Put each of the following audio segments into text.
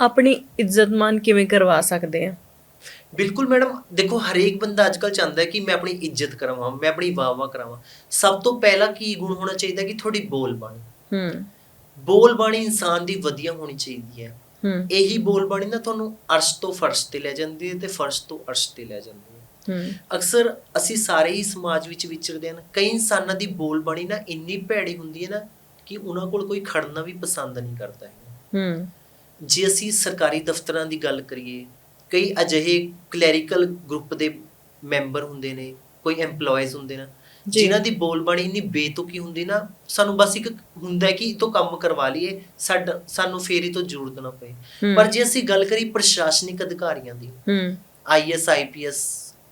ਆਪਣੀ ਇੱਜ਼ਤ ਮਾਨ ਕਿਵੇਂ ਕਰਵਾ ਸਕਦੇ ਆ? ਬਿਲਕੁਲ ਮੈਡਮ ਦੇਖੋ ਹਰੇਕ ਬੰਦਾ ਅੱਜਕੱਲ ਚਾਹੁੰਦਾ ਹੈ ਕਿ ਮੈਂ ਆਪਣੀ ਇੱਜ਼ਤ ਕਰਾਵਾਂ ਮੈਂ ਆਪਣੀ ਵਾਹ-ਵਾਹ ਕਰਾਵਾਂ। ਸਭ ਤੋਂ ਪਹਿਲਾ ਕੀ ਗੁਣ ਹੋਣਾ ਚਾਹੀਦਾ ਕਿ ਤੁਹਾਡੀ ਬੋਲ ਬਾਣੀ। ਹੂੰ। ਬੋਲ ਬਾਣੀ ਇਨਸਾਨ ਦੀ ਵਧੀਆ ਹੋਣੀ ਚਾਹੀਦੀ ਹੈ। ਹੂੰ। ਇਹੀ ਬੋਲ ਬਾਣੀ ਨਾ ਤੁਹਾਨੂੰ ਅਰਸ਼ ਤੋਂ ਫਰਸ਼ ਤੇ ਲੈ ਜਾਂਦੀ ਹੈ ਤੇ ਫਰਸ਼ ਤੋਂ ਅਰਸ਼ ਤੇ ਲੈ ਜਾਂਦੀ ਹੈ। ਹੂੰ। ਅਕਸਰ ਅਸੀਂ ਸਾਰੇ ਹੀ ਸਮਾਜ ਵਿੱਚ ਵਿਚਰਦੇ ਹਾਂ ਕਈ ਇਨਸਾਨਾਂ ਦੀ ਬੋਲ ਬਾਣੀ ਨਾ ਇੰਨੀ ਭੈੜੀ ਹੁੰਦੀ ਹੈ ਨਾ ਕਿ ਉਹਨਾਂ ਕੋਲ ਕੋਈ ਖੜਨਾ ਵੀ ਪਸੰਦ ਨਹੀਂ ਕਰਦਾ ਹੈ ਹੂੰ। ਜੇ ਅਸੀਂ ਸਰਕਾਰੀ ਦਫ਼ਤਰਾਂ ਦੀ ਗੱਲ ਕਰੀਏ ਕਈ ਅਜਿਹੇ ਕਲੈਰੀਕਲ ਗਰੁੱਪ ਦੇ ਮੈਂਬਰ ਹੁੰਦੇ ਨੇ ਕੋਈ EMPLOYEES ਹੁੰਦੇ ਨੇ। ਜਿਨ੍ਹਾਂ ਦੀ ਬੋਲਬਾਣੀ ਇੰਨੀ ਬੇਤੁਕੀ ਹੁੰਦੀ ਨਾ ਸਾਨੂੰ ਬਸ ਇੱਕ ਹੁੰਦਾ ਹੈ ਕਿ ਇਹ ਤੋਂ ਕੰਮ ਕਰਵਾ ਲਈਏ ਸਾਡਾ ਸਾਨੂੰ ਫੇਰ ਤੋਂ ਜ਼ਰੂਰਤ ਨਾ ਪਏ ਹੂੰ। ਪਰ ਜੇ ਅਸੀਂ ਗੱਲ ਕਰੀ ਪ੍ਰਸ਼ਾਸਨਿਕ ਅਧਿਕਾਰੀਆਂ ਦੀ ਹੂੰ ਆਈਐਸ ਆਈਪੀਐਸ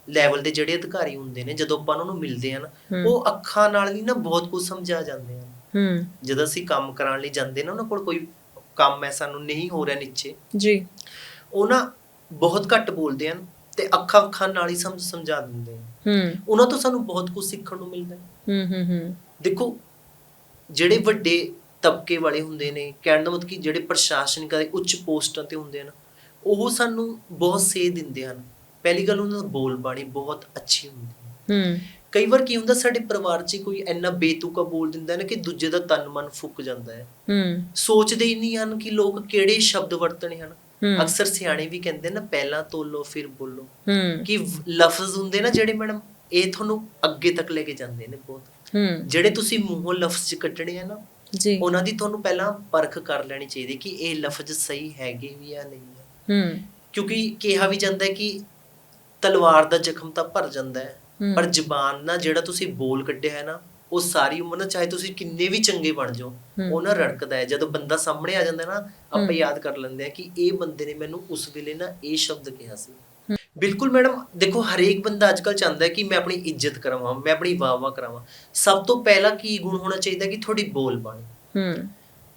ਲੈਵਲ ਦੇ ਜਿਹੜੇ ਅਧਿਕਾਰੀ ਹੁੰਦੇ ਨੇ ਜਦੋਂ ਆਪਾਂ ਉਹਨਾਂ ਨੂੰ ਮਿਲਦੇ ਹਨ ਹੂੰ। ਉਹ ਅੱਖਾਂ ਨਾਲ ਨਹੀਂ ਨਾ ਬਹੁਤ ਕੁਝ ਸਮਝਾ ਜਾਂਦੇ ਹੂੰ ਜਦੋਂ ਅਸੀਂ ਕੰਮ ਕਰਾਉਣ ਲਈ ਜਾਂਦੇ ਨਾ ਉਹਨਾਂ ਕੋਲ ਕੋਈ ਕੰਮ ਹੈ ਸਾਨੂੰ ਨਹੀਂ ਹੋ ਰਿਹਾ ਨੀਚੇ। ਜੀ। ਉਹ ਨਾ ਬਹੁਤ ਘੱਟ ਬੋਲਦੇ ਹਨ ਤੇ ਅੱਖਾਂ ਅੱਖਾਂ ਨਾਲ ਹੀ ਸਮਝ ਸਮਝਾ ਦਿੰਦੇ ਹਨ। ਹੂੰ। ਉਹਨਾਂ ਤੋਂ ਸਾਨੂੰ ਬਹੁਤ ਕੁਝ ਸਿੱਖਣ ਨੂੰ ਮਿਲਦਾ ਹੈ। ਹੂੰ ਹੂੰ ਹੂੰ। ਦੇਖੋ ਜਿਹੜੇ ਵੱਡੇ ਤਬਕੇ ਵਾਲੇ ਹੁੰਦੇ ਨੇ ਕਹਿਣ ਦਾ ਮਤਲਬ ਕਿ ਜਿਹੜੇ ਪ੍ਰਸ਼ਾਸਨਿਕ ਦੇ ਉੱਚ ਪੋਸਟਾਂ ਤੇ ਹੁੰਦੇ ਹਨ ਉਹ ਸਾਨੂੰ ਬਹੁਤ ਸੇਧ ਦਿੰਦੇ ਹਨ। ਪਹਿਲੀ ਗੱਲ ਉਹਨਾਂ ਦੀ ਬੋਲ ਬਾਣੀ ਬਹੁਤ ਅੱਛੀ ਹੁੰਦੀ ਹੈ। ਹੂੰ। ਕਈ ਵਾਰ ਕੀ ਹੁੰਦਾ ਸਾਡੇ ਪਰਿਵਾਰ 'ਚ ਕੋਈ ਇੰਨਾ ਬੇਤੁਕਾ ਬੋਲ ਦਿੰਦਾ ਨਾ ਕਿ ਦੂਜੇ ਦਾ ਤਨ ਮਨ ਫੁੱਕ ਜਾਂਦਾ ਹੈ। ਹੂੰ। ਸੋਚਦੇ ਹੀ ਨਹੀਂ ਹਨ ਕਿ ਲੋਕ ਕਿਹੜੇ ਸ਼ਬਦ ਵਰਤਣੇ ਹਨ। ਅਕਸਰ ਸਿਆਣੇ ਵੀ ਕਹਿੰਦੇ ਨਾ ਪਹਿਲਾਂ ਤੋਲੋ ਫਿਰ ਬੋਲੋ। ਹੂੰ। ਕਿ ਲਫ਼ਜ਼ ਹੁੰਦੇ ਨਾ ਜਿਹੜੇ ਮੈਡਮ ਇਹ ਤੁਹਾਨੂੰ ਅੱਗੇ ਤੱਕ ਲੈ ਕੇ ਜਾਂਦੇ ਨੇ ਬਹੁਤ। ਹੂੰ। ਜਿਹੜੇ ਤੁਸੀਂ ਮੂੰਹੋਂ ਲਫ਼ਜ਼ ਕੱਢਣੇ ਆ ਨਾ ਜੀ। ਉਹਨਾਂ ਦੀ ਤੁਹਾਨੂੰ ਪਹਿਲਾਂ ਪਰਖ ਕਰ ਲੈਣੀ ਚਾਹੀਦੀ ਕਿ ਇਹ ਲਫ਼ਜ਼ ਸਹੀ ਹੈਗੇ ਵੀ ਜਾਂ ਨਹੀਂ ਹੈ ਹੂੰ। ਕਿਉਂਕਿ ਕਿਹਾ ਵੀ ਜਾਂਦਾ ਹੈ ਕਿ ਤਲਵਾਰ ਦਾ ਜ਼ਖਮ ਤਾਂ ਭਰ ਜਾਂਦਾ ਹੂੰ। ਪਰ ਜ਼ਬਾਨ ਨਾਲ ਜਿਹੜਾ ਤੁਸੀਂ ਬੋਲ ਕੱਢਿਆ ਹੈ ਨਾ ਉਹ ਸਾਰੀ ਉਮਰ ਨਾ ਚਾਹੇ ਤੁਸੀਂ ਕਿੰਨੇ ਵੀ ਚੰਗੇ ਬਣ ਜਾਓ। ਉਹ ਨਾ ਰੜਕਦਾ ਹੈ। ਜਦੋਂ ਬੰਦਾ ਸਾਹਮਣੇ ਆ ਜਾਂਦਾ ਨਾ ਆਪਾਂ। ਯਾਦ ਕਰ ਲੈਂਦੇ ਆ ਕਿ ਇਹ ਬੰਦੇ ਨੇ ਮੈਨੂੰ ਉਸ ਵੇਲੇ ਨਾ ਇਹ ਸ਼ਬਦ ਕਿਹਾ ਸੀ। ਬਿਲਕੁਲ ਮੈਡਮ ਦੇਖੋ ਹਰੇਕ ਬੰਦਾ ਅੱਜਕੱਲ ਚਾਹੁੰਦਾ ਹੈ ਕਿ ਮੈਂ ਆਪਣੀ ਇੱਜ਼ਤ ਕਰਾਵਾਂ ਮੈਂ ਆਪਣੀ ਵਾਹ-ਵਾਹ ਕਰਾਵਾਂ। ਸਭ ਤੋਂ ਪਹਿਲਾ ਕੀ ਗੁਣ ਹੋਣਾ ਚਾਹੀਦਾ ਕਿ ਤੁਹਾਡੀ ਬੋਲ ਬਾਣੀ। ਹੂੰ।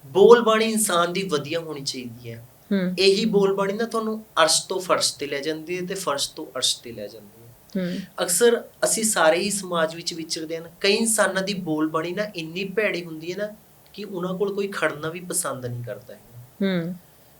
ਬੋਲ ਬਾਣੀ ਇਨਸਾਨ ਦੀ ਵਧੀਆ ਹੋਣੀ ਚਾਹੀਦੀ ਹੈ। ਹੂੰ। ਇਹੀ ਬੋਲ ਬਾਣੀ ਨਾ ਤੁਹਾਨੂੰ ਅਰਸ਼ ਤੋਂ ਫਰਸ਼ ਤੇ ਲੈ ਜਾਂਦੀ ਹੈ ਤੇ ਫਰਸ਼ ਤੋਂ ਅਰਸ਼ ਤੇ ਲੈ ਜਾਂਦੀ ਹੂੰ। ਅਕਸਰ ਅਸੀਂ ਸਾਰੇ ਹੀ ਸਮਾਜ ਵਿੱਚ ਵਿਚਰਦੇ ਹਾਂ ਕਈ ਇਨਸਾਨਾਂ ਦੀ ਬੋਲ ਬਾਣੀ ਨਾ ਇੰਨੀ ਭੈੜੀ ਹੁੰਦੀ ਹੈ ਨਾ ਕਿ ਉਹਨਾਂ ਕੋਲ ਕੋਈ ਖੜਨਾ ਵੀ ਪਸੰਦ ਨਹੀਂ ਕਰਦਾ ਹੈ ਹੂੰ।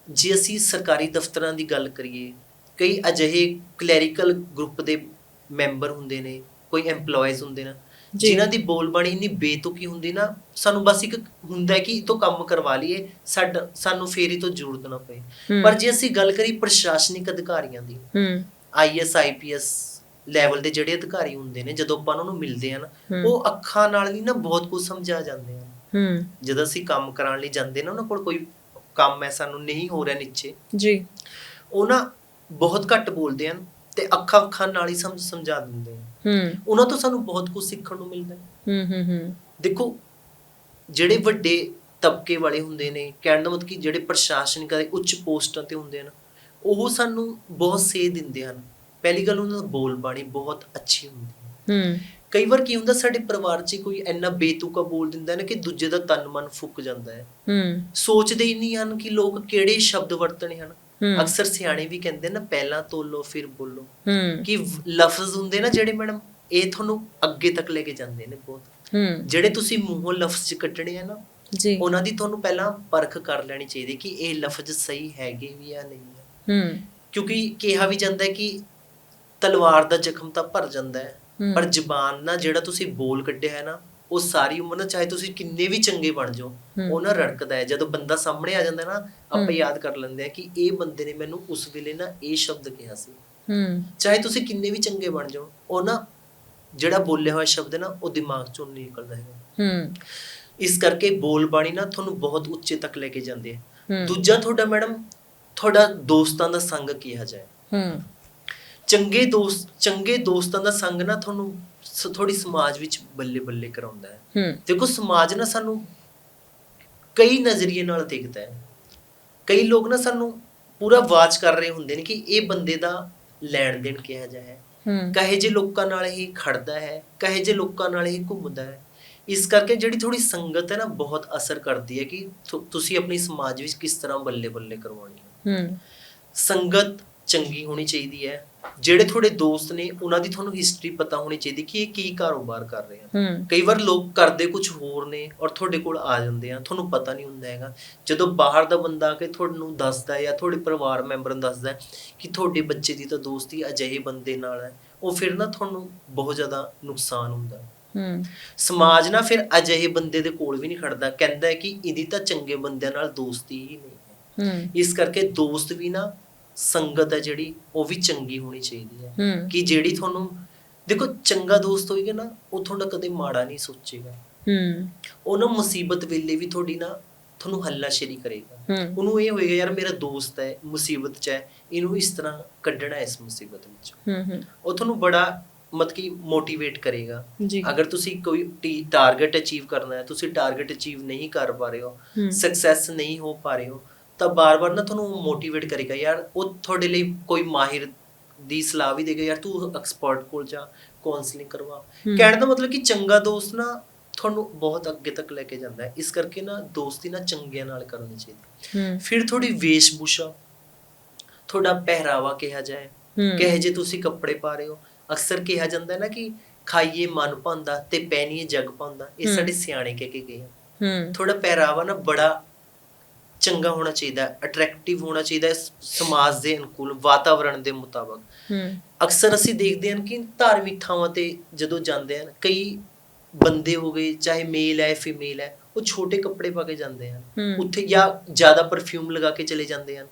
ਜੇ ਅਸੀਂ ਸਰਕਾਰੀ ਦਫ਼ਤਰਾਂ ਦੀ ਗੱਲ ਕਰੀਏ ਕਈ ਅਜਿਹੇ ਕਲੈਰੀਕਲ ਗਰੁੱਪ ਦੇ ਮੈਂਬਰ ਹੁੰਦੇ ਨੇ ਕੋਈ EMPLOYEES ਹੁੰਦੇ ਨੇ। ਜਿਨ੍ਹਾਂ ਦੀ ਬੋਲਬਾਣੀ ਇੰਨੀ ਬੇਤੁਕੀ ਹੁੰਦੀ ਨਾ ਸਾਨੂੰ ਬਸ ਇੱਕ ਹੁੰਦਾ ਕਿ ਇਹ ਤੋਂ ਕੰਮ ਕਰਵਾ ਲਈਏ ਸਾਡਾ ਸਾਨੂੰ ਫੇਰ ਤੋਂ ਜ਼ਰੂਰਤ ਨਾ ਪਏ। ਪਰ ਜੇ ਅਸੀਂ ਗੱਲ ਕਰੀ ਪ੍ਰਸ਼ਾਸਨਿਕ ਅਧਿਕਾਰੀਆਂ ਦੀ ਹੂੰ। ਆਈਐਸ ਆਈਪੀਐਸ ਲੈਵਲ ਦੇ ਜਿਹੜੇ ਅਧਿਕਾਰੀ ਹੁੰਦੇ ਨੇ ਜਦੋਂ ਆਪਾਂ ਉਹਨਾਂ ਨੂੰ ਮਿਲਦੇ ਹਨ। ਉਹ ਅੱਖਾਂ ਨਾਲ ਨਹੀਂ ਨਾ ਬਹੁਤ ਕੁਝ ਸਮਝਾ ਜਾਂਦੇ ਹਨ ਹੂੰ। ਜਦੋਂ ਅਸੀਂ ਕੰਮ ਕਰਾਉਣ ਲਈ ਜਾਂਦੇ ਨਾ ਉਹਨਾਂ ਕੋਲ ਕੋਈ ਕੰਮ ਹੈ ਸਾਨੂੰ ਨਹੀਂ ਹੋ ਰਿਹਾ ਨੀਚੇ। ਜੀ। ਉਹ ਨਾ ਬਹੁਤ ਘੱਟ ਬੋਲਦੇ ਹਨ ਤੇ ਅੱਖਾਂ ਅੱਖਾਂ ਨਾਲ ਹੀ ਸਮਝ ਸਮਝਾ ਦਿੰਦੇ ਹਨ ਹੂੰ। ਉਹਨਾਂ ਤੋਂ ਸਾਨੂੰ ਬਹੁਤ ਕੁਝ ਸਿੱਖਣ ਨੂੰ ਮਿਲਦਾ। ਹੈ ਹੂੰ ਹੂੰ। ਹੂੰ ਦੇਖੋ ਜਿਹੜੇ ਵੱਡੇ ਤਬਕੇ ਵਾਲੇ ਹੁੰਦੇ ਨੇ ਕਹਿਣ ਦਾ ਮਤਲਬ ਕਿ ਜਿਹੜੇ ਪ੍ਰਸ਼ਾਸਨਿਕ ਦੇ ਉੱਚ ਪੋਸਟਾਂ ਤੇ ਹੁੰਦੇ ਹਨ ਉਹ ਸਾਨੂੰ ਬਹੁਤ ਸੇਧ ਦਿੰਦੇ ਹਨ। ਪਹਿਲੀ ਗੱਲ ਉਹਨਾਂ ਦੀ ਬੋਲ ਬਾਣੀ ਬਹੁਤ ਅੱਛੀ ਹੁੰਦੀ ਹੈ। ਹੂੰ। ਕਈ ਵਾਰ ਕੀ ਹੁੰਦਾ ਸਾਡੇ ਪਰਿਵਾਰ 'ਚ ਕੋਈ ਇੰਨਾ ਬੇਤੁਕਾ ਬੋਲ ਦਿੰਦਾ ਹੈ ਨਾ ਕਿ ਦੂਜੇ ਦਾ ਤਨ ਮਨ ਫੁੱਕ ਜਾਂਦਾ ਹੈ। ਹੂੰ। ਸੋਚਦੇ ਹੀ ਨਹੀਂ ਹਨ ਕਿ ਲੋਕ ਕਿਹੜੇ ਸ਼ਬਦ ਵਰਤਣੇ ਹਨ। ਅਕਸਰ ਸਿਆਣੇ ਵੀ ਕਹਿੰਦੇ ਨਾ ਪਹਿਲਾਂ ਤੋਲੋ ਫਿਰ ਬੋਲੋ। ਕਿ ਲਫ਼ਜ਼ ਹੁੰਦੇ ਨਾ ਜਿਹੜੇ ਮੈਡਮ ਇਹ ਤੁਹਾਨੂੰ ਅੱਗੇ ਤੱਕ ਲੈ ਕੇ ਜਾਂਦੇ ਨੇ ਬਹੁਤ। ਜਿਹੜੇ ਤੁਸੀਂ ਮੂੰਹੋਂ ਲਫ਼ਜ਼ ਕੱਢਣੇ ਆ ਨਾ ਜੀ। ਉਹਨਾਂ ਦੀ ਤੁਹਾਨੂੰ ਪਹਿਲਾਂ ਪਰਖ ਕਰ ਲੈਣੀ ਚਾਹੀਦੀ ਕਿ ਇਹ ਲਫ਼ਜ਼ ਸਹੀ ਹੈਗੇ ਵੀ ਜਾਂ ਨਹੀਂ ਹੂੰ। ਕਿਉਂਕਿ ਕਿਹਾ ਵੀ ਜਾਂਦਾ ਹੈ ਕਿ ਤਲਵਾਰ ਦਾ ਜ਼ਖਮ ਤਾਂ ਭਰ ਜਾਂਦਾ ਹੈ। ਪਰ ਜ਼ਬਾਨ ਨਾਲ ਜਿਹੜਾ ਤੁਸੀਂ ਬੋਲ ਕੱਢਿਆ ਹੈ ਨਾ ਉਹ ਸਾਰੀ ਉਮਰ ਨਾ ਚਾਹੇ ਤੁਸੀਂ ਕਿੰਨੇ ਵੀ ਚੰਗੇ ਬਣ ਜਾਓ। ਉਹ ਨਾ ਰੜਕਦਾ ਹੈ। ਜਦੋਂ ਬੰਦਾ ਸਾਹਮਣੇ ਆ ਜਾਂਦਾ ਨਾ ਆਪਾਂ। ਯਾਦ ਕਰ ਲੈਂਦੇ ਆ ਕਿ ਇਹ ਬੰਦੇ ਨੇ ਮੈਨੂੰ ਉਸ ਵੇਲੇ ਨਾ ਇਹ ਸ਼ਬਦ ਕਿਹਾ ਸੀ। ਹੂੰ। ਚਾਹੇ ਤੁਸੀਂ ਕਿੰਨੇ ਵੀ ਚੰਗੇ ਬਣ ਜਾਓ ਉਹ ਨਾ ਜਿਹੜਾ ਬੋਲਿਆ ਹੋਇਆ ਸ਼ਬਦ ਹੈ ਨਾ ਉਹ ਦਿਮਾਗ ਚੋਂ ਨਹੀਂ ਨਿਕਲਦਾ ਹੈ ਹੂੰ। ਇਸ ਕਰਕੇ ਬੋਲ ਬਾਣੀ ਨਾ ਤੁਹਾਨੂੰ ਬਹੁਤ ਉੱਚੇ ਤੱਕ ਲੈ ਕੇ ਜਾਂਦੇ ਹੈ। ਦੂਜਾ ਤੁਹਾਡਾ ਮੈਡਮ ਤੁਹਾਡਾ ਦੋਸਤਾਂ ਦਾ ਸੰਗ ਕਿਹਾ ਜਾਏ। ਚੰਗੇ ਦੋਸਤ ਚੰਗੇ ਦੋਸਤਾਂ ਦਾ ਸੰਗ ਨਾ ਤੁਹਾਨੂੰ ਥੋੜੀ ਸਮਾਜ ਵਿੱਚ ਬੱਲੇ ਬੱਲੇ ਕਰਾਉਂਦਾ ਹੈ। ਦੇਖੋ ਸਮਾਜ ਨਾ ਸਾਨੂੰ ਕਈ ਨਜ਼ਰੀਏ ਨਾਲ ਦੇਖਦਾ ਹੈ। ਕਈ ਲੋਕ ਨਾ ਸਾਨੂੰ ਪੂਰਾ ਵਾਚ ਕਰ ਰਹੇ ਹੁੰਦੇ ਨੇ ਕਿ ਇਹ ਬੰਦੇ ਦਾ ਲੈਣ ਦੇਣ ਕਿਹਾ ਜਾਏ ਹੂੰ। ਕਹੇ ਜੇ ਲੋਕਾਂ ਨਾਲ ਇਹ ਖੜਦਾ ਹੈ ਕਹੇ ਜੇ ਲੋਕਾਂ ਨਾਲ ਇਹ ਘੁੰਮਦਾ ਹੈ। ਇਸ ਕਰਕੇ ਜਿਹੜੀ ਥੋੜੀ ਸੰਗਤ ਹੈ ਨਾ ਬਹੁਤ ਅਸਰ ਕਰਦੀ ਹੈ ਕਿ ਤੁਸੀਂ ਆਪਣੀ ਸਮਾਜ ਵਿੱਚ ਕਿਸ ਤਰ੍ਹਾਂ ਬੱਲੇ ਬੱਲੇ ਕਰਵਾਉਣੀ ਹੂੰ। ਸੰਗਤ ਚੰਗੀ ਹੋਣੀ ਚਾਹੀਦੀ ਹੈ। ਜਿਹੜੇ ਤੁਹਾਡੇ ਦੋਸਤ ਨੇ ਉਹਨਾਂ ਦੀ ਤੁਹਾਨੂੰ ਹਿਸਟਰੀ ਪਤਾ ਹੋਣੀ ਚਾਹੀਦੀ ਕਿ ਇਹ ਕੀ ਕਾਰੋਬਾਰ ਕਰ ਰਹੇ ਹਨ ਕਈ ਵਾਰ ਲੋਕ ਕਰਦੇ ਕੁਝ ਹੋਰ ਨੇ ਔਰ ਤੁਹਾਡੇ ਕੋਲ ਆ ਜਾਂਦੇ ਆ ਤੁਹਾਨੂੰ ਪਤਾ ਨਹੀਂ ਹੁੰਦਾ ਹੈਗਾ। ਜਦੋਂ ਬਾਹਰ ਦਾ ਬੰਦਾ ਆ ਕੇ ਤੁਹਾਨੂੰ ਦੱਸਦਾ ਹੈ ਜਾਂ ਤੁਹਾਡੇ ਪਰਿਵਾਰ ਮੈਂਬਰ ਨੂੰ ਦੱਸਦਾ ਹੈ ਕਿ ਤੁਹਾਡੇ ਬੱਚੇ ਦੀ ਤਾਂ ਦੋਸਤੀ ਅਜਿਹੇ ਬੰਦੇ ਨਾਲ ਹੈ ਉਹ ਫਿਰ ਨਾ ਤੁਹਾਨੂੰ ਬਹੁਤ ਜ਼ਿਆਦਾ ਨੁਕਸਾਨ ਹੁੰਦਾ। ਹੈ। ਸਮਾਜ ਨਾ ਫਿਰ ਅਜਿਹੇ ਬੰਦੇ ਦੇ ਕੋਲ ਵੀ ਨਹੀਂ ਖੜਦਾ ਕਹਿੰਦਾ ਹੈ ਕਿ ਇਹਦੀ ਤਾਂ ਚੰਗੇ ਬੰਦਿਆਂ ਨਾਲ ਦੋਸਤੀ ਹੀ ਨਹੀਂ ਹੂੰ। ਇਸ ਕਰਕੇ ਦੋਸਤ ਵੀ ਨਾ ਸੰਗਤ ਹੈ ਜਿਹੜੀ ਉਹ ਵੀ ਚੰਗੀ ਹੋਣੀ ਚਾਹੀਦੀ ਹੈ। ਕਿ ਜਿਹੜੀ ਤੁਹਾਨੂੰ ਦੇਖੋ ਚੰਗਾ ਦੋਸਤ ਹੋਏਗਾ ਨਾ ਉਹ ਤੁਹਾਡਾ ਕਦੇ ਮਾੜਾ ਨਹੀਂ ਸੋਚੇਗਾ। ਹੂੰ। ਉਹ ਨਾ ਮੁਸੀਬਤ ਵੇਲੇ ਵੀ ਤੁਹਾਡੀ ਨਾ ਤੁਹਾਨੂੰ ਹੱਲਾਸ਼ੇਰੀ ਕਰੇਗਾ। ਹੂੰ। ਉਹਨੂੰ ਇਹ ਹੋਏਗਾ ਯਾਰ ਮੇਰਾ ਦੋਸਤ ਹੈ ਮੁਸੀਬਤ 'ਚ ਹੈ ਇਹਨੂੰ ਇਸ ਤਰ੍ਹਾਂ ਕੱਢਣਾ ਇਸ ਮੁਸੀਬਤ ਵਿੱਚ। ਹੂੰ ਹੂੰ। ਉਹ ਤੁਹਾਨੂੰ ਬੜਾ ਮਤਲਬ ਕਿ ਮੋਟੀਵੇਟ ਕਰੇਗਾ। ਅਗਰ ਤੁਸੀਂ ਕੋਈ ਟਾਰਗੇਟ ਅਚੀਵ ਕਰਨਾ ਹੈ ਤੁਸੀਂ ਟਾਰਗੇਟ ਅਚੀਵ ਨਹੀਂ ਕਰ ਪਾ ਰਹੇ ਹੂੰ ਸਕਸੈਸ ਨਹੀਂ ਹੋ ਪਾ ਰਹੇ ਹੋ ਤਾਂ ਬਾਰ-ਬਾਰ ਨਾ ਤੁਹਾਨੂੰ ਮੋਟੀਵੇਟ ਕਰੇਗਾ ਯਾਰ ਉਹ ਤੁਹਾਡੇ ਲਈ ਕੋਈ ਮਾਹਿਰ ਦੀ ਸਲਾਹ ਵੀ ਦੇਗਾ ਯਾਰ ਤੂੰ ਐਕਸਪਰਟ ਕੋਲ ਜਾ ਕਾਉਂਸਲਿੰਗ ਕਰਵਾ। ਕਹਿਣ ਦਾ ਮਤਲਬ ਕਿ ਚੰਗਾ ਦੋਸਤ ਨਾ ਤੁਹਾਨੂੰ ਬਹੁਤ ਅੱਗੇ ਤੱਕ ਲੈ ਕੇ ਜਾਂਦਾ ਹੈ। ਇਸ ਕਰਕੇ ਨਾ ਦੋਸਤੀ ਨਾ ਚੰਗਿਆਂ ਨਾਲ ਕਰਨੀ ਚਾਹੀਦੀ ਫਿਰ ਤੁਹਾਡੀ ਵੇਸ਼ਭੂਸ਼ਾ ਤੁਹਾਡਾ ਪਹਿਰਾਵਾ ਕਿਹਾ ਜਾਏ ਕਹੇ ਜੇ ਤੁਸੀਂ ਕੱਪੜੇ ਪਾ ਰਹੇ ਹੋ ਅਕਸਰ ਕਿਹਾ ਜਾਂਦਾ ਹੈ ਨਾ ਕਿ ਖਾਈਏ ਮਨ ਪਾਉਂਦਾ ਤੇ ਪਹਿਨੀਏ ਜਗ ਪਾਉਂਦਾ ਇਹ। ਸਾਡੇ ਸਿਆਣੇ ਕਹਿ ਕੇ ਗਏ ਹੂੰ। ਥੋੜਾ ਪਹਿਰਾਵਾ ਨਾ ਬੜਾ ਚੰਗਾ ਹੋਣਾ ਚਾਹੀਦਾ ਹੈ ਅਟਰੈਕਟਿਵ ਹੋਣਾ ਚਾਹੀਦਾ ਹੈ ਸਮਾਜ ਦੇ ਅਨੁਕੂਲ ਵਾਤਾਵਰਣ ਦੇ ਮੁਤਾਬਕ। ਅਕਸਰ ਅਸੀਂ ਦੇਖਦੇ ਹਾਂ ਕਿ ਧਾਰਮਿਕ ਥਾਵਾਂ ਤੇ ਜਦੋਂ ਜਾਂਦੇ ਹਨ ਕਈ ਬੰਦੇ ਹੋ ਗਏ ਚਾਹੇ ਮੇਲ ਹੈ ਫੀਮੇਲ ਹੈ ਉਹ ਛੋਟੇ ਕੱਪੜੇ ਪਾ ਕੇ ਜਾਂਦੇ ਹਨ। ਉੱਥੇ ਜਾਂ ਜ਼ਿਆਦਾ ਪਰਫਿਊਮ ਲਗਾ ਕੇ ਚਲੇ ਜਾਂਦੇ ਹਨ।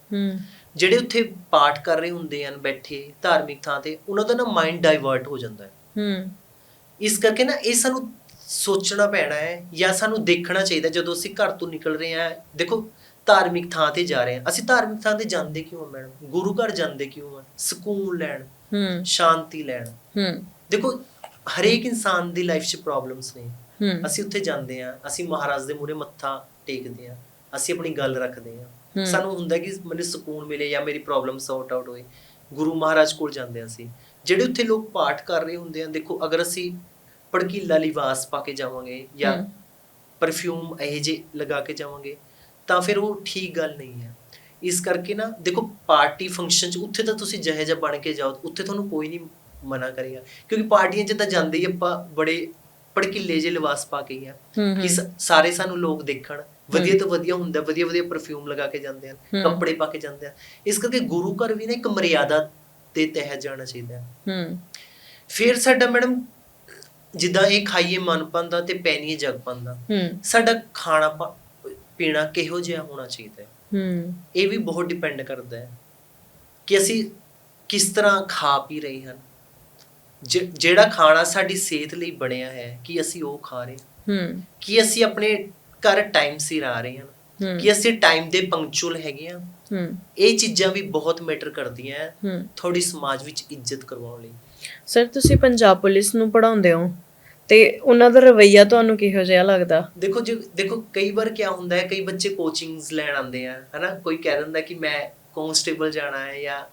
ਜਿਹੜੇ ਉੱਥੇ ਪਾਠ ਕਰ ਰਹੇ ਹੁੰਦੇ ਹਨ ਬੈਠੇ ਧਾਰਮਿਕ ਥਾਂ ਤੇ ਉਹਨਾਂ ਦਾ ਨਾ ਮਾਈਂਡ ਡਾਈਵਰਟ ਹੋ ਜਾਂਦਾ ਹੈ। ਹੂੰ। ਇਸ ਕਰਕੇ ਨਾ ਇਹ ਸਾਨੂੰ ਸੋਚਣਾ ਪੈਣਾ ਹੈ ਜਾਂ ਸਾਨੂੰ ਦੇਖਣਾ ਚਾਹੀਦਾ ਜਦੋਂ ਅਸੀਂ ਘਰ ਤੋਂ ਨਿਕਲ ਰਹੇ ਹਾਂ। ਦੇਖੋ ਧਾਰਮਿਕ ਥਾਂ ਤੇ ਜਾ ਰਹੇ ਹਾਂ। ਅਸੀਂ ਧਾਰਮਿਕ ਥਾਂ ਤੇ ਜਾਂਦੇ ਕਿਉਂ ਹਾਂ ਮੈਡਮ? ਗੁਰੂ ਘਰ ਜਾਂਦੇ ਕਿਉਂ ਹਾਂ? ਸਕੂਨ ਲੈਣ ਹੂੰ। ਸ਼ਾਂਤੀ ਲੈਣ। ਹੂੰ। ਦੇਖੋ ਹਰੇਕ ਇਨਸਾਨ ਦੀ ਲਾਈਫ 'ਚ ਪ੍ਰੋਬਲਮਸ ਨੇ। ਅਸੀਂ ਉੱਥੇ ਜਾਂਦੇ ਹਾਂ ਅਸੀਂ ਮਹਾਰਾਜ ਦੇ ਮੂਹਰੇ ਮੱਥਾ ਟੇਕਦੇ ਹਾਂ ਅਸੀਂ ਆਪਣੀ ਗੱਲ ਰੱਖਦੇ ਹਾਂ। ਹੂੰ। ਸਾਨੂੰ ਹੁੰਦਾ ਕਿ ਮੈਨੂੰ ਸਕੂਨ ਮਿਲੇ ਜਾਂ ਮੇਰੀ ਪ੍ਰੋਬਲਮ ਸੌਰਟ ਆਊਟ ਹੋਏ। ਗੁਰੂ ਮਹਾਰਾਜ ਕੋਲ ਜਾਂਦੇ ਹਾਂ ਅਸੀਂ। ਜਿਹੜੇ ਉੱਥੇ ਲੋਕ ਪਾਠ ਕਰ ਰਹੇ ਹੁੰਦੇ ਹਨ ਦੇਖੋ ਅਗਰ ਅਸੀਂ ਭੜਕੀਲਾ ਲਿਬਾਸ ਪਾ ਕੇ ਜਾਵਾਂਗੇ ਜਾਂ। ਪਰਫਿਊਮ ਇਹ ਜੇ ਲਗਾ ਕੇ ਜਾਵਾਂਗੇ ਤਾਂ ਫਿਰ ਉਹ ਠੀਕ ਗੱਲ ਨਹੀਂ ਹੈ। ਇਸ ਕਰਕੇ ਨਾ ਦੇਖੋ ਪਾਰਟੀ ਫੰਕਸ਼ਨ 'ਚ ਉੱਥੇ ਤਾਂ ਤੁਸੀਂ ਜਿਹੇ ਜਿਹਾ ਬਣ ਕੇ ਜਾਓ ਉੱਥੇ ਤੁਹਾਨੂੰ ਕੋਈ ਨਹੀਂ ਮਨਾ ਕਰੇਗਾ। ਕਿਉਂਕਿ ਪਾਰਟੀਆਂ 'ਚ ਤਾਂ ਜਾਂਦੇ ਹੀ ਆਪਾਂ ਬੜੇ ਭੜਕੀਲੇ ਜਿਹੇ ਲਿਬਾਸ ਪਾ ਕੇ ਆ ਕਿ ਸਾਰੇ ਸਾਨੂੰ ਲੋਕ ਦੇਖਣ। ਵਧੀਆ ਤੋਂ ਵਧੀਆ ਹੁੰਦਾ ਵਧੀਆ ਵਧੀਆ ਪਰਫਿਊਮ ਲਗਾ ਕੇ ਜਾਂਦੇ ਹਨ। ਕੱਪੜੇ ਪਾ ਕੇ ਜਾਂਦੇ ਹਨ ਇਸ ਕਰਕੇ ਗੁਰੂ ਘਰ ਵੀ ਨਾ ਇੱਕ ਮਰਿਆਦਾ ਦੇ ਤਹਿਤ ਜਾਣਾ ਚਾਹੀਦਾ ਹੈ। ਫਿਰ ਸਾਡਾ ਮੈਡਮ ਜਿੱਦਾਂ ਇਹ ਖਾਈਏ ਮਨ ਪਾਉਂਦਾ ਤੇ ਪੈਣੀਏ ਜਗ ਪਾਉਂਦਾ ਹੂੰ। ਸਾਡਾ ਖਾਣਾ ਪੀਣਾ ਕਿਹੋ ਜਿਹਾ ਹੋਣਾ ਚਾਹੀਦਾ ਹੈ? ਹੂੰ। ਇਹ ਵੀ ਬਹੁਤ ਡਿਪੈਂਡ ਕਰਦਾ ਹੈ ਕਿ ਅਸੀਂ ਕਿਸ ਤਰ੍ਹਾਂ ਖਾ ਪੀ ਰਹੇ ਹਾਂ ਜਿ- ਜਿਹੜਾ ਖਾਣਾ ਸਾਡੀ ਸਿਹਤ ਲਈ ਬਣਿਆ ਹੈ ਕਿ ਅਸੀਂ ਉਹ ਖਾ ਰਹੇ ਹਾਂ? ਕਿ ਅਸੀਂ ਆਪਣੇ ਘਰ ਟਾਈਮ ਸਿਰ ਆ ਰਹੇ ਹਾਂ। ਕਿ ਅਸੀਂ ਟਾਈਮ ਦੇ ਪੰਕਚੁਅਲ ਹੈਗੇ ਹਾਂ? ਹੂੰ। ਇਹ ਚੀਜ਼ਾਂ ਵੀ ਬਹੁਤ ਮੈਟਰ ਕਰਦੀਆਂ ਥੋੜੀ ਸਮਾਜ ਵਿੱਚ ਇੱਜ਼ਤ ਕਰਵਾਉਣ ਲਈ। ਸਰ ਤੁਸੀਂ ਪੰਜਾਬ ਪੁਲਿਸ ਨੂੰ ਪੜਾਉਂਦੇ ਹੋ। ਤੇ ਉਹਨਾਂ ਦਾ ਰਵੱਈਆ ਤੁਹਾਨੂੰ ਕਿਹੋ ਜਿਹਾ ਲੱਗਦਾ? ਦੇਖੋ ਜੀ ਦੇਖੋ ਕਈ ਵਾਰ ਕੀ ਹੁੰਦਾ ਹੈ ਕਈ ਬੱਚੇ ਕੋਚਿੰਗਸ ਲੈਣ ਆਉਂਦੇ ਆ ਹਨਾ? ਕੋਈ ਕਹਿ ਦਿੰਦਾ ਕਿ ਮੈਂ ਕਾਂਸਟੇਬਲ ਜਾਣਾ ਹੈ ਜਾਂ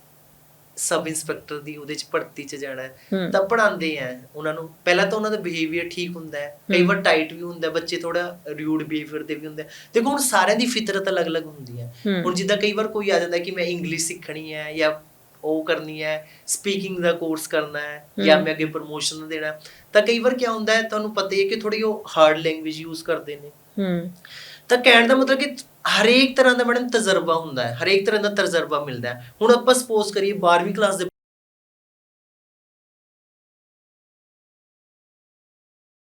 ਸਬ ਇੰਸਪੈਕਟਰ ਦੀ ਉਹਦੇ ਚ ਭਰਤੀ ਚ ਜਾਣਾ ਹੈ ਤਾਂ ਪੜਾਉਂਦੇ ਆ ਉਹਨਾਂ ਨੂੰ। ਪਹਿਲਾਂ ਤਾਂ ਉਹਨਾਂ ਦਾ ਬਿਹੇਵੀਅਰ ਠੀਕ ਹੁੰਦਾ ਹੈ। ਕਈ। ਵਾਰ ਟਾਈਟ ਵੀ ਹੁੰਦਾ ਬੱਚੇ ਥੋੜਾ ਰਿਊਡ ਬਿਹੇਵੀਅਰ ਦੇ ਵੀ ਹੁੰਦੇ ਦੇਖੋ ਹੁਣ ਸਾਰਿਆਂ ਦੀ ਫਿਤਰਤ ਅਲੱਗ-ਅਲੱਗ ਹੁੰਦੀ ਹੈ। ਹੁਣ ਜਿੱਦਾਂ ਕਈ ਵਾਰ ਕੋਈ ਆ ਜਾਂਦਾ ਕਿ ਮੈਂ ਇੰਗਲਿਸ਼ ਸਿੱਖਣੀ ਹੈ ਜਾਂ ਉਹ ਕਰਨੀ ਹੈ ਸਪੀਕਿੰਗ ਦਾ ਕੋਰਸ ਕਰਨਾ ਹੈ ਜਾਂ। ਮੈਂ ਅੱਗੇ ਪ੍ਰੋਮੋਸ਼ਨ ਦੇਣਾ। ਤਾਂ ਕਈ ਵਾਰ ਕੀ ਹੁੰਦਾ ਹੈ ਤੁਹਾਨੂੰ ਪਤਾ ਹੀ ਹੈ ਕਿ ਥੋੜੀ ਉਹ ਹਾਰਡ ਲੈਂਗੁਏਜ ਯੂਜ਼ ਕਰਦੇ ਨੇ। ਹੂੰ। ਤਾਂ ਕਹਿਣ ਦਾ ਮਤਲਬ ਕਿ ਹਰੇਕ ਤਰ੍ਹਾਂ ਦਾ ਮੈਡਮ ਤਜਰਬਾ ਹੁੰਦਾ ਹੈ ਹਰੇਕ ਤਰ੍ਹਾਂ ਦਾ ਤਜਰਬਾ ਮਿਲਦਾ ਹੈ। ਹੁਣ ਆਪਾਂ ਸਪੋਜ਼ ਕਰੀਏ 12ਵੀਂ ਕਲਾਸ ਦੇ